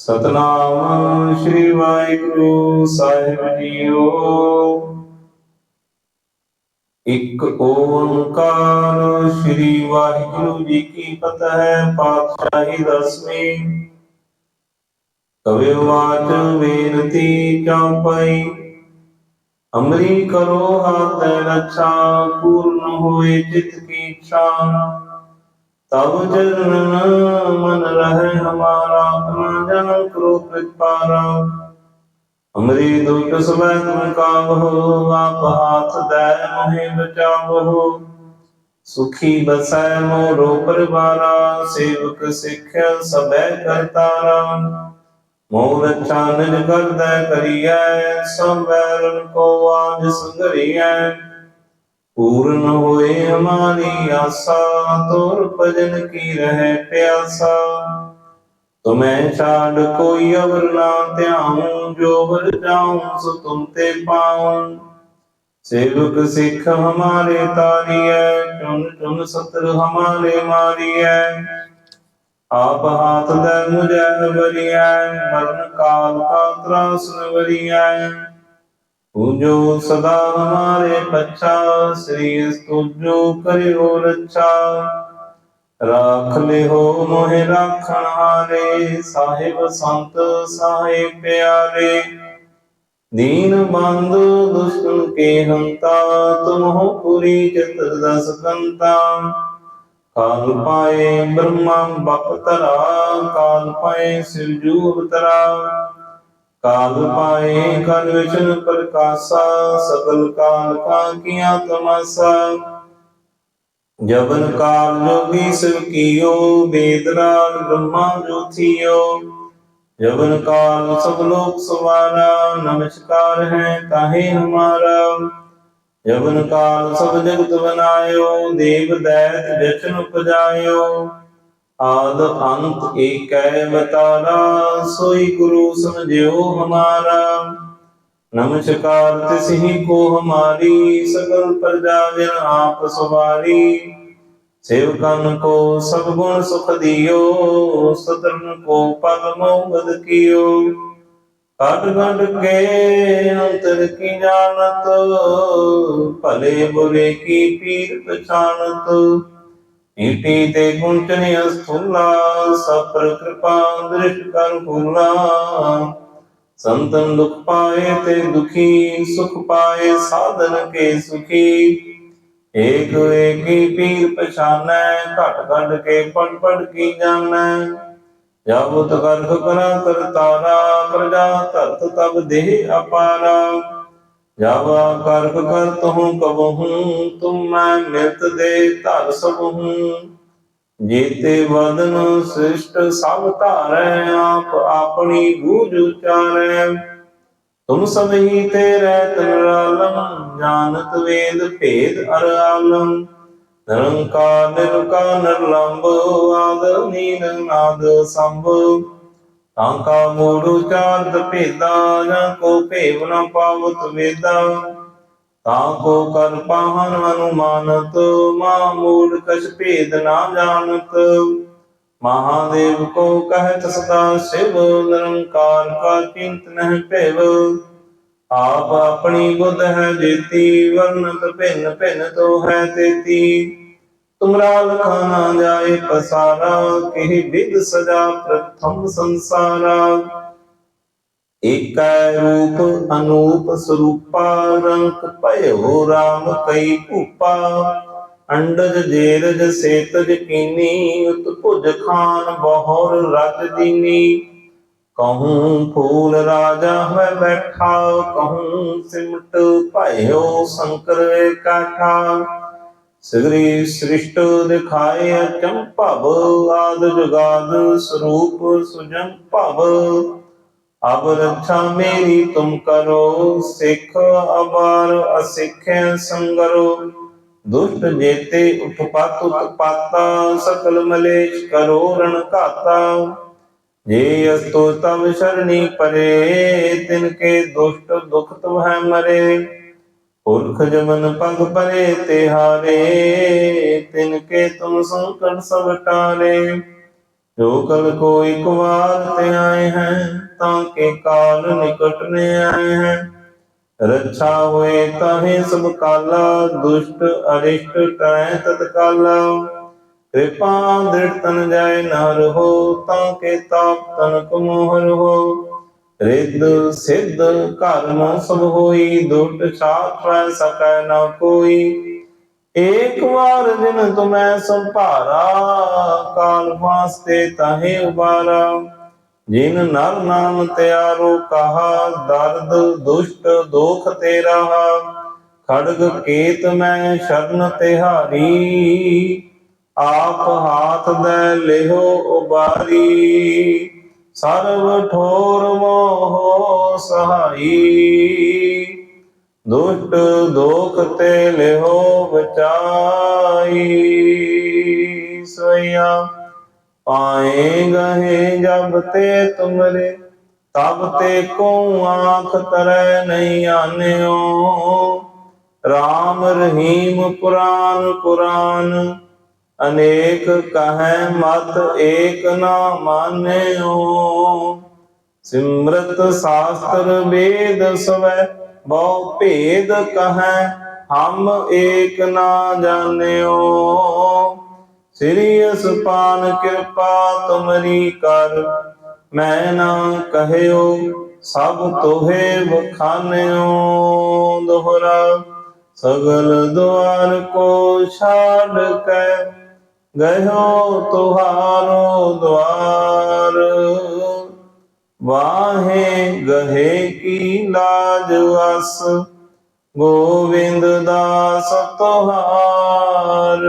ਸਤਨਾਮ ਸ੍ਰੀ ਵਾਹਿਗੁਰੂ ਸਾਹਿਬ ਜੀਓ। ਇੱਕ ਓੰਕਾਰ ਸ੍ਰੀ ਵਾਹਿਗੁਰੂ ਜੀ ਕੀ ਫਤਿਹ ਪਾਤਸ਼ਾਹੀ ਦਸਵੀਂ। ਕਵੇ ਵਾਚ ਬੇਨਤੀ ਚਾਪਈ ਅਮਰੀ ਕਰੋ ਹਾਥ ਰੱਛਾ, ਪੂਰਨ ਹੋਏ ਚਿਤ ਕੀ ਇੱਛਾ। ਤਬ ਚਰਨ ਮਨ ਰਹੇ ਹਮਾਰਾ ਆਪਣਾ ਕਰੋ ਪ੍ਰਤਪਾਰਾ ਅਮਰੀ ਦੁਖ ਸਵੈ ਤੁਮ ਕਾਵਹੁ ਆਪ ਹਾਥ ਦੈ ਮੋਹਿ ਬਚਾਵਹੁ। ਸੁਖੀ ਬਸੈ ਮੋਰੋ ਪਰਿਵਾਰਾ, ਸੇਵਕ ਸਿੱਖਿਆ ਸਭੈ ਕਰਤਾਰਾ। ਮੋਹ ਰੱਛਾ ਨਿਜ ਕਰਦੈ ਕਰੀਐ ਸਭ ਵੈਰਨ ਕੋ ਆਜ ਸੰਗਰੀਐ। ਪੂਰਨ ਹੋਏ ਹਮਾਰੀ ਆਸਾ, ਤੋਰ ਭਜਨ ਕੀ ਰਹਿ ਪਿਆਸਾ। ਤੁਮੈ ਛਾੜ ਕੋਈ ਅਵਰ ਨਾ ਧਿਆਉ, ਜੋ ਵਰ ਜਾਉ, ਸੋ ਤੁਮ ਤੇ ਪਾਉ। ਸੇਵਕ ਸਿੱਖ ਹਮਾਰੇ ਤਾਰੀਐ ਚੁਨ ਚੁਨ ਸਤਰ ਹਮਾਰੇ ਮਾਰੀਐ। ਆਪ ਹਾਥ ਦੇ ਮੁਝੈ ਬਰੀਐ ਮਰਨ ਕਾਲ ਕਾ ਤਰਾਸ ਨ ਪੂਜੋ ਸਦਾ ਹਮਾਰੇ ਪਛਾ, ਸ੍ਰੀ ਤੁਜੋ ਕਰਿਓ ਰੱਛਾ। ਰਾਖ ਲਿਓ ਮੋਹਿ ਰਾਖਣ ਹਾਰੇ ਸਾਹਿਬ ਸੰਤ ਸਾਹਿਬ ਪਿਆਰੇ। ਦੀਨ ਬੰਧੁ ਦੁਸ਼ਟਨ ਕੇ ਹੰਤਾ ਤੁਮ ਪੁਰੀ ਚਤੁਰ ਦਸ ਕੰਤਾ ਕਾਲ ਪਾਏ ਬ੍ਰਹਮਾ ਬਪਤਰਾ ਕਾਲ ਪਾਏ ਸਿਰਜੂ ਅਵਤਰਾ ਕਾਲ ਪਾਏ ਕਲ ਵਿਸ਼ਨ ਪ੍ਰਕਾਸ਼ਾ ਸਕਲ ਕਾਲ ਕਾ ਕੀਆ ਤਮਸਾ। ਜਬਨ ਕਾਲ ਜੋਗੀ ਸਿਵ ਕੀਓ, ਵੇਦ ਬ੍ਰਹਮਾ ਜੋਥੀਓ ਜਬਨ ਕਾਲ ਸਭ ਲੋਕ ਸਵਾਰਾ, ਨਮਸਕਾਰ ਹੈ ਤਾਹੇ ਹਮਾਰਾ। ਜਬਨ ਕਾਲ ਸਭ ਜਗਤ ਬਨਾਇਓ, ਦੇਵ ਦੈਤ ਜਸ਼ਨ ਉਪਜਾਇਓ। ਆਦ ਅੰਤ ਏਕੈ ਬਤਾਰਾ ਸੋਈ ਗੁਰੂ ਸਮਝਿਓ ਹਮਾਰਾ। ਨਮਸਕਾਰ ਤਿਸਹੀ ਕੋ ਹਮਾਰੀ ਸਗਲ ਪ੍ਰਜਾ ਜਨ ਆਪ ਸਵਾਰੀ। ਸੇਵਕਨ ਕੋ ਸਭ ਗੁਣ ਸੁਖ ਦਿਓ ਸਤਰਨ ਕੋ ਪਗ ਮੋਗਦ ਕੀਓ। ਕਟ ਗੰਡ ਕੇ ਅੰਤਰ ਕੀ ਜਾਣਤ, ਭਲੇ ਬੁਰੇ ਕੀ ਪੀਰ ਪਛਾਨਤ ਈਟੀ ਤੇ ਗੁੰਚਨ ਅਸਥੂਲਾ ਸਪਰ ਕਿਰਪਾ ਦ੍ਰਿਸ਼ ਕਰ ਭੂਲਾ। ਸੰਤਨ ਦੁਖ ਪਾਏ ਤੇ ਦੁਖੀ, ਸੁਖ ਪਾਏ ਸਾਧਨ ਕੇ ਸੁਖੀ। ਏਕ ਏਕੀ ਪੀਰ ਪਛਾਨੈ, ਘਟ ਘਟ ਕੇ ਪੜ ਪੜ ਕੀ ਜਾਣੈ। ਜਬ ਤਕਰਖ ਕਰਾ ਕਰਤਾਰਾ ਪ੍ਰਜਾ ਧਰਤ ਤਬ ਦੇਹ ਅਪਾਰਾ। ਜਬ ਕਰਖ ਕਰ ਤਹੂੰ ਕਬਹੂ, ਤੁਮ ਮੈਂ ਮਿਲਤ ਦੇ ਧਰ ਸਬਹੂ। ਜੀਤੇ ਵਦਨ ਸ੍ਰਿਸ਼ਟ ਸਭ ਧਾਰੈ, ਆਪ ਆਪਣੀ ਬੂਝ ਉਚਾਰੈ। ਤੁਮ ਸਭ ਤੇ ਰਹਿਤ ਨਿਰਾਲਮ ਜਾਣਤ ਵੇਦ ਭੇਦ ਅਰ ਆਲਮ ਨਿਰੰਕਾਰ ਨਿਰਕਾਰ ਨਿਰਲੰਭ ਆਦ ਨੀਲ ਨਾਦ ਸੰਭ। ਤਾਂ ਕਾ ਮੂੜ ਉਚਾਰਤ ਭੇਦਾ, ਜਾਂ ਕੋ ਭੇਵ ਨ ਪਾਵਤ ਵੇਦਾ। ਤਾਂ ਕਰ ਪਾਹਨ ਅਨੁਮਾਨਤ ਮਾ ਕਛ ਭੇਦ ਨਾ ਜਾਣਤ। ਮਹਾਦੇਵ ਕੋ ਕਹਿਤ ਸਦਾ ਸਿਵ, ਨਿਰੰਕਾਰ ਕਾ ਚਿੰਤ ਨਹਿ ਭੇਵ। ਆਪ ਆਪਣੀ ਬੁੱਧ ਹੈ ਜੀਤੀ ਵਰਨਤ ਭਿੰਨ ਭਿੰਨ ਤੋ ਹੈ ਤੇਤੀ। ਤੁਮਰਾ ਲਖਾ ਨਾ ਜਾਏ ਪਸਾਰਾ, ਕਿਹ ਵਿਦ ਸਜਾ ਪ੍ਰਥਮ ਸੰਸਾਰਾ। ਏਕੈ ਰੂਪ ਅਨੂਪ ਸਰੂਪਾ, ਰੰਕ ਭਇਓ ਰਾਮ ਕਈ ਭੂਪਾ। ਅੰਡਜ ਜੇਰਜ ਸੇਤਜ ਕੀਨੀ, ਉਤ ਭੁਜ ਖਾਨ ਬਹੁਰ ਰਜ ਦੀਨੀ। ਕਹੂੰ ਫੂਲ ਰਾਜਾ ਹੋਇ ਬੈਠਾ, ਕਹੂੰ ਸਿਮਟ ਭਇਓ ਸ਼ੰਕਰ ਏਕਾਠਾ ਸਗਰੀ ਸ੍ਰਿਸ਼ਟ ਦਿਖਾਏ ਚੰਪਵ ਆਦ ਜੁਗਾਦ ਸਰੂਪ ਸੁਜਨ ਭਵ। ਅਬ ਰੱਛਾ ਮੇਰੀ ਤੁਮ ਕਰੋ, ਸਿੱਖ ਅਬਾਰ ਅਸਿੱਖੈ ਸੰਗਰੋ। ਦੁਸ਼ਟ ਜੇਤੇ ਉਤਪਤ ਉਤਪਾਤਾ, ਸਕਲ ਮਲੇਸ਼ ਕਰੋ, ਰਣ ਘਾਤਾ। ਜੇ ਅਸਤੋ ਤਵ ਸ਼ਰਣੀ ਪਰੇ, ਤਿਨ ਕੇ ਦੁਸ਼ਟ ਦੁਖ ਤੁਹੈ ਮਰੇ। ਪੁਰਖ ਜਮਨ ਪਗ ਪਰੇ ਤਿਹਾਰੇ ਤਿਨ ਕੇ ਤੁਮ ਸੰਕਟ ਸਭ ਟਾਰੇ। ਜੋ ਕਲ ਕੋ ਇੱਕ ਵਾਰ ਤਾਂ ਕੇ ਕਾਲ ਨਿਕਟ ਨੇ ਆਏ ਹੈ। ਰੱਛਾ ਹੋਏ ਤਾਹੇ ਸਭ ਕਾਲਾ ਦੁਸ਼ਟ ਅਰਿਸ਼ਟ ਤੈ ਤਤਕਾਲ। ਕਿਰਪਾ ਦ੍ਰਿੜ ਤਨ ਜਾਏ ਨਰ ਹੋ, ਤਾਂ ਕੇ ਤਾਪ ਤਨ ਕੁਮੋਹਰ ਹੋ। ਰਿੱਧ ਸਿੱਧ ਕਰਮ ਸਭ ਹੋਈ ਦੁਸ਼ਟ ਸਾਥ ਪੈ ਸਕੈ ਨਾ ਕੋਈ। ਏਕ ਵਾਰ ਜਿਨ ਤੁਮੈ ਸੰਭਾਰਾ, ਕਾਲ ਵਾਸਤੇ ਤਾਹੇ ਉਬਾਰਾ। ਜਿਨ ਨਰ ਨਾਮ ਤਿਆਰੋ ਕਹਾ, ਦਰਦ ਦੁਸ਼ਟ ਦੋਖ ਤੇ ਰਹਾ ਖੜਗ ਕੇਤ ਮੈਂ ਸ਼ਰਨ ਤਿਹਾਰੀ, ਆਪ ਹਾਥ ਦੇ ਲਿਹੋ ਉਬਾਰੀ। ਸਰਬ ਠੋਰ ਮੋਹ ਸਹਾਈ, ਦੁਸ਼ਟ ਦੋਖ ਤੇ ਲਿਹੋ ਬਚਾਈ ਸੋਇਆ ਪਾਏ ਗਏ ਜਬ ਤੇ ਤੁਮਰੇ, ਤਬ ਤੇ ਕੋ ਆਂਖ ਤਰੈ ਨਹੀਂ ਆਨਿਓ। RAM ਰਹੀਮ ਪੁਰਾਨ ਪੁਰਾਨ, ਅਨੇਕ ਕਹੈ ਮਤ ਏਕ ਨਾ ਮਾਨਿਓ। ਸਿਮਰਤ ਸ਼ਾਸਤਰ ਵੇਦ ਸਵੈ, ਬਹੁ ਭੇਦ ਕਹੈ ਹਮ ਏਕ ਨਾ ਜਾਣਿਓ। ਸ੍ਰੀ ਅਸਪਾਨ ਕਿਰਪਾ ਤੁਮਰੀ ਕਰ। ਮੈਂ ਨਾ ਕਹਿਓ, ਸਭ ਤੋਹੇ ਵਖਾਨਿਓ ਦੋਹਰਾ। ਸਗਲ ਦੁਆਰ ਕੋ ਛਾੜ ਕੇ ਗਇਓ ਤੁਹਾਰੋ ਦੁਆਰ। ਵਾਹੇ ਗਹੇ ਕੀ ਲਾਜ ਵਸ ਗੋਵਿੰਦ ਦਾਸ ਤੁਹਾਰ।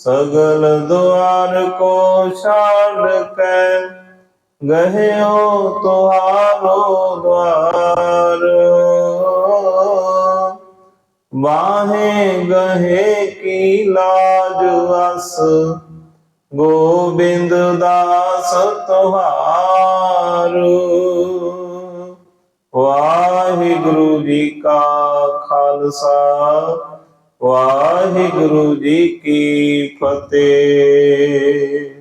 ਸਗਲ ਦੁਆਰ ਕੋ ਛਾੜ ਕੇ, ਗਹਿਓ ਤੁਹਾਰੋ ਦੁਆਰ। ਵਾਹੇ ਗਹੇ ਕੀ ਲਾਜ ਵਸ, ਗੋਬਿੰਦ ਦਾਸ ਤੁਹਾਰ। ਵਾਹਿਗੁਰੂ ਜੀ ਕਾ ਖਾਲਸਾ ਵਾਹਿਗੁਰੂ ਜੀ ਕੀ ਫਤਿਹ।